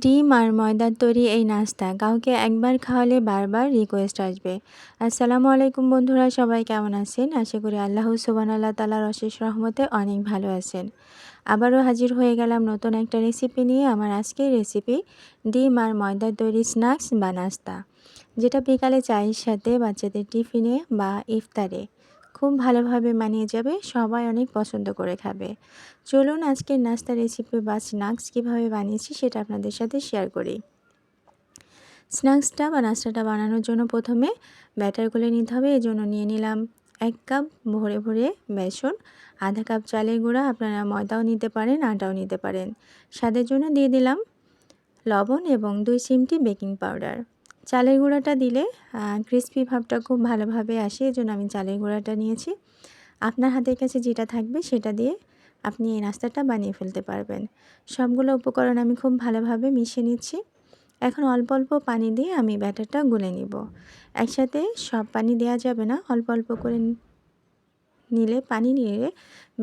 ডিম আর ময়দার তৈরি এই নাস্তা কাউকে একবার খাওয়ালে বারবার রিকোয়েস্ট আসবে। আসসালামু আলাইকুম বন্ধুরা, সবাই কেমন আছেন? আশা করি আল্লাহ সুবান আল্লাহ তালার অশেষ রহমতে অনেক ভালো আছেন। আবারও হাজির হয়ে গেলাম নতুন একটা রেসিপি নিয়ে আমার আজকের রেসিপি ডিম আর ময়দার তৈরি স্ন্যাক্স বা নাস্তা। যেটা বিকালে চায়ের সাথে বাচ্চাদের টিফিনে বা ইফতারে। খুব ভালোভাবে মানিয়ে যাবে, সবাই অনেক পছন্দ করে খাবে। চলুন আজকের নাস্তা রেসিপি বা স্ন্যাক্স কীভাবে বানিয়েছি সেটা আপনাদের সাথে শেয়ার করি। স্ন্যাক্সটা বা নাস্তাটা বানানোর জন্য প্রথমে ব্যাটার গুলে নিতে হবে এই জন্য নিয়ে নিলাম এক কাপ ভরে ভরে বেসন, আধা কাপ চালের গুঁড়া, আপনারা ময়দাও নিতে পারেন, আটাও নিতে পারেন। স্বাদের জন্য দিয়ে দিলাম লবণ এবং দুই চিমটি বেকিং পাউডার চালের গুঁড়াটা দিলে ক্রিসপি ভাবটা খুব ভালোভাবে আসে এই জন্য আমি চালের গুঁড়াটা নিয়েছি। আপনার হাতের কাছে যেটা থাকবে সেটা দিয়ে আপনি এই নাস্তাটা বানিয়ে ফেলতে পারবেন। সবগুলো উপকরণ আমি খুব ভালোভাবে মিশিয়ে নিচ্ছি। এখন অল্প অল্প পানি দিয়ে আমি ব্যাটারটা গুলে নিব। একসাথে সব পানি দেওয়া যাবে না, অল্প অল্প করে নিলে, পানি নিয়ে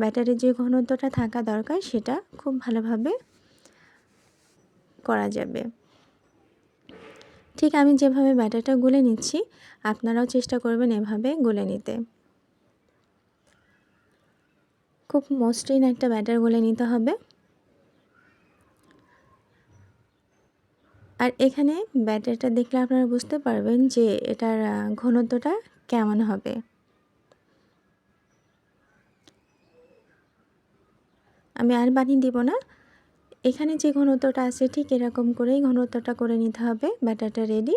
ব্যাটারের যে ঘনত্বটা থাকা দরকার সেটা খুব ভালোভাবে করা যাবে। ঠিক আমি যেভাবে ব্যাটারটা গুলে নিচ্ছি, আপনারাও চেষ্টা করবেন এভাবে গুলে নিতে। খুব মসৃণ একটা ব্যাটার গুলে নিতে হবে। আর এখানে ব্যাটারটা দেখলে আপনারা বুঝতে পারবেন যে এটার ঘনত্বটা কেমন হবে। আমি আর পানি দিব না এখানে যে ঘনত্বটা আছে ঠিক এরকম করেই ঘনত্বটা করে নিতে হবে। ব্যাটারটা রেডি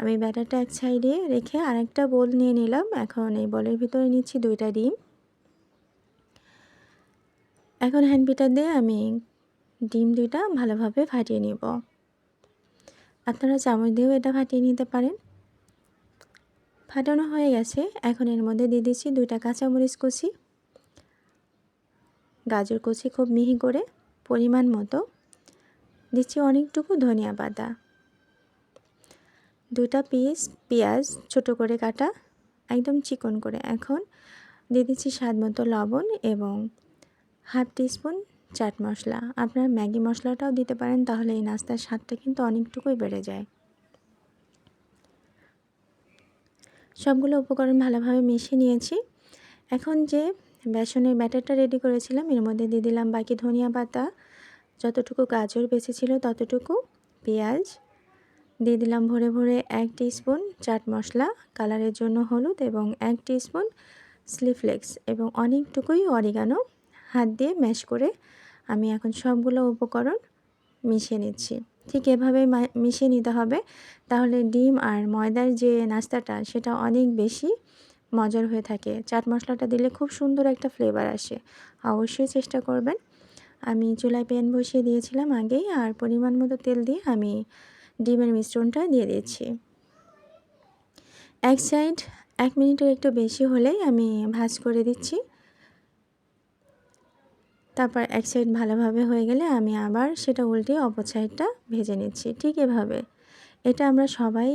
আমি ব্যাটারটা এক সাইডে রেখে আরেকটা বোল নিয়ে নিলাম। এখন এই বলের ভিতরে নিচ্ছি দুইটা ডিম। এখন হ্যান্ড বিটার দিয়ে আমি ডিম দুইটা ভালোভাবে ফাটিয়ে নিব। আপনারা চামচ দিয়েও এটা ফাটিয়ে নিতে পারেন। ফাটানো হয়ে গেছে। এখন এর মধ্যে দিয়ে দিচ্ছি দুইটা কাঁচামরিচ কুচি। গাজর কুচি খুব মিহি করে। পরিমাণ মতো, দিচ্ছি অনেকটুকু ধনিয়া পাতা। দুটা পিস পেঁয়াজ ছোট করে কাটা, একদম চিকন করে। এখন দিয়ে দিচ্ছি স্বাদ মতো লবণ এবং হাফ টিস্পুন চাট মশলা। আপনার ম্যাগি মশলাটাও দিতে পারেন, তাহলে এই নাস্তার স্বাদটা কিন্তু অনেকটুকুই বেড়ে যায়। সবগুলো উপকরণ ভালোভাবে মিশিয়ে নিয়েছি। এখন যে বেসনের ব্যাটারটা রেডি করেছিলাম। এর মধ্যে দিয়ে দিলাম বাকি ধনিয়া পাতা। যতটুকু গাজর বেঁচেছিল ততটুকু পেঁয়াজ। দিয়ে দিলাম ভরে ভরে এক স্পুন চাট মশলা। কালারের জন্য হলুদ এবং এক স্পুন স্লিফ্লেক্স এবং অনেকটুকুই অরিগানো হাত দিয়ে ম্যাশ করে আমি এখন সবগুলো উপকরণ মিশিয়ে নিচ্ছি। ঠিক এভাবে মিশিয়ে নিতে হবে। তাহলে ডিম আর ময়দার যে নাস্তাটা সেটা অনেক বেশি মজার হয়ে থাকে। চাট মশলাটা দিলে খুব সুন্দর একটা ফ্লেভার আসে। অবশ্যই চেষ্টা করবেন। আমি চুলায় প্যান বসিয়ে দিয়েছিলাম আগেই, আর পরিমাণ মতো তেল দিয়ে আমি ডিমের মিশ্রণটা দিয়ে দিচ্ছি। এক সাইড এক মিনিটের একটু বেশি হলেই আমি ভাজ করে দিচ্ছি। তারপর এক সাইড ভালোভাবে হয়ে গেলে আমি আবার সেটা উল্টে অপর সাইডটা ভেজে নিচ্ছি। ঠিক এভাবে। এটা আমরা সবাই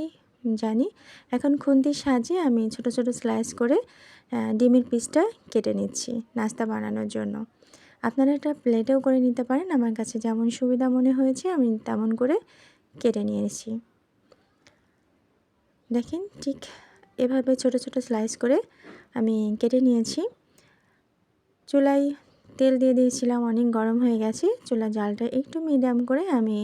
জানি। এখন খুন্তির সাহায্যে আমি ছোট ছোট স্লাইস করে ডিমের পিসটা কেটে নিচ্ছি নাস্তা বানানোর জন্য। আপনারা এটা প্লেটেও করে নিতে পারেন। আমার কাছে যেমন সুবিধা মনে হয়েছে, আমি তেমন করে কেটে নিয়েছি। দেখেন ঠিক এভাবে ছোট ছোট স্লাইস করে আমি কেটে নিয়েছি। চুলায় তেল দিয়ে দিয়েছিলাম, অনেক গরম হয়ে গেছে। চুলা জালটা একটু মিডিয়াম করে আমি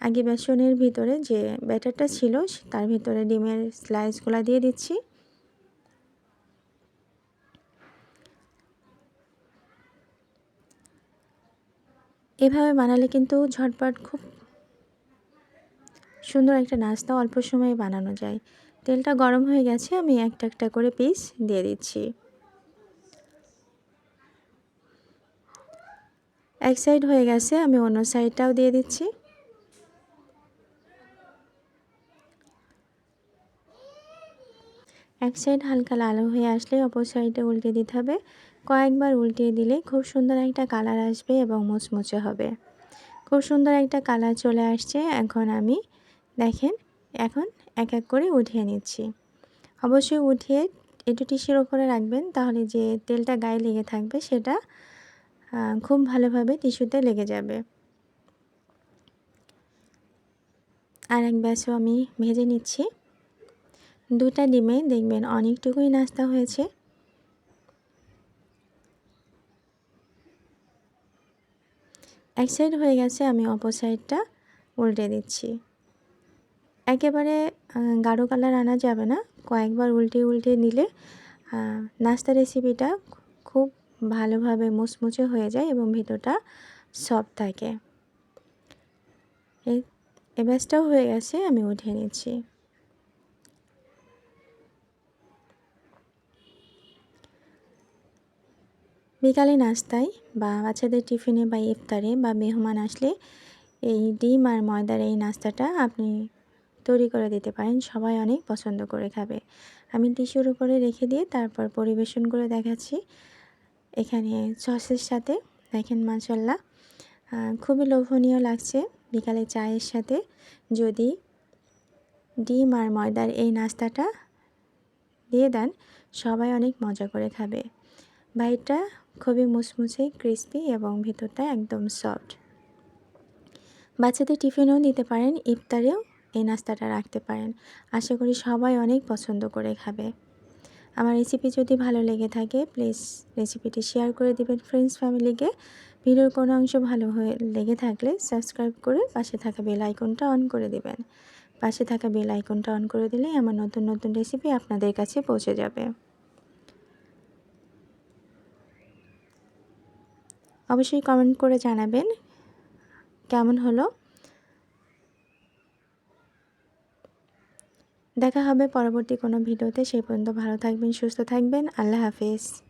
আগে বেসনের ভিতরে যে ব্যাটারটা ছিল, তার ভিতরে ডিমের স্লাইসগুলো দিয়ে দিচ্ছি। এভাবে বানালে কিন্তু ঝটপট খুব সুন্দর একটা নাস্তা অল্প সময়ে বানানো যায়। তেলটা গরম হয়ে গেছে, আমি একটা একটা করে পিস দিয়ে দিচ্ছি। এক সাইড হয়ে গেছে, আমি অন্য সাইডটাও দিয়ে দিচ্ছি। এক সাইড হালকা লাল হয়ে আসলে অপর সাইডে উল্টে দিতে হবে। কয়েকবার উল্টিয়ে দিলে খুব সুন্দর একটা কালার আসবে এবং মুচমুচে হবে। খুব সুন্দর একটা কালার চলে আসছে। এখন আমি দেখেন, এখন এক এক করে উঠিয়ে নিচ্ছি। অবশ্যই উঠিয়ে একটু টিসির ওপরে রাখবেন তাহলে যে তেলটা গায়ে লেগে থাকবে সেটা খুব ভালোভাবে টিস্যুতে লেগে যাবে। আর এক ব্যাচও আমি ভেজে নিচ্ছি। দুটা ডিমে দেখবেন অনেকটুকুই নাস্তা হয়েছে। এক সাইড হয়ে গেছে, আমি অপর সাইডটা উল্টে দিচ্ছি। একেবারে গাঢ় কালার আনা যাবে না। কয়েকবার উল্টে উল্টে নিলে নাস্তা রেসিপিটা খুব ভালোভাবে মুচমুচে হয়ে যায় এবং ভিতরটা সফট থাকে। এই ব্যাসটাও হয়ে গেছে, আমি উঠে নিচ্ছি। বিকালে নাস্তায় বা বাচ্চাদের টিফিনে বা ইফতারে বা মেহমান আসলে এই ডিম আর ময়দার এই নাস্তাটা আপনি তৈরি করে দিতে পারেন। সবাই অনেক পছন্দ করে খাবে। আমি টিস্যুর উপরে রেখে দিয়ে তারপর পরিবেশন করে দেখাচ্ছি। এখানে সসের সাথে দেখেন মাসাল্লাহ খুবই লোভনীয় লাগছে বিকালে চায়ের সাথে। যদি ডিম আর ময়দার এই নাস্তাটা দিয়ে দেন, সবাই অনেক মজা করে খাবে। বাইরটা খুবই মুসমুসে ক্রিস্পি এবং ভেতরটা একদম সফট বাচ্চাদের টিফিনেও দিতে পারেন, ইফতারেও এই নাস্তাটা রাখতে পারেন। আশা করি সবাই অনেক পছন্দ করে খাবে। আমার রেসিপি যদি ভালো লেগে থাকে প্লিজ রেসিপিটি শেয়ার করে দিবেন ফ্রেন্ডস ফ্যামিলিকে ভিডিওর কোনো অংশ ভালো হয়ে লেগে থাকলে সাবস্ক্রাইব করে পাশে থাকা বেল আইকনটা অন করে দেবেন। পাশে থাকা বেল আইকনটা অন করে দিলেই আমার নতুন নতুন রেসিপি আপনাদের কাছে পৌঁছে যাবে। অবশ্যই কমেন্ট করে জানাবেন। কেমন হলো? দেখা হবে পরবর্তী কোনো ভিডিওতে। সেই পর্যন্ত ভালো থাকবেন, সুস্থ থাকবেন। আল্লাহ হাফিজ।